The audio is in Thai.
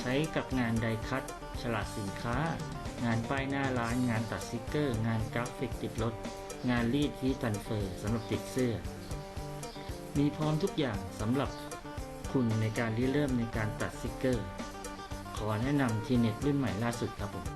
ใช้กับงานไดคัตฉลากสินค้า งานป้ายหน้าร้าน งานตัดสติกเกอร์ งานกราฟิกติดรถ งานรีดฮีตันเฟอร์สำหรับติดเสื้อ มีพร้อมทุกอย่างสำหรับคุณในการริเริ่มในการตัดสติกเกอร์ ขอแนะนำทีเน็ตรุ่นใหม่ล่าสุดครับผม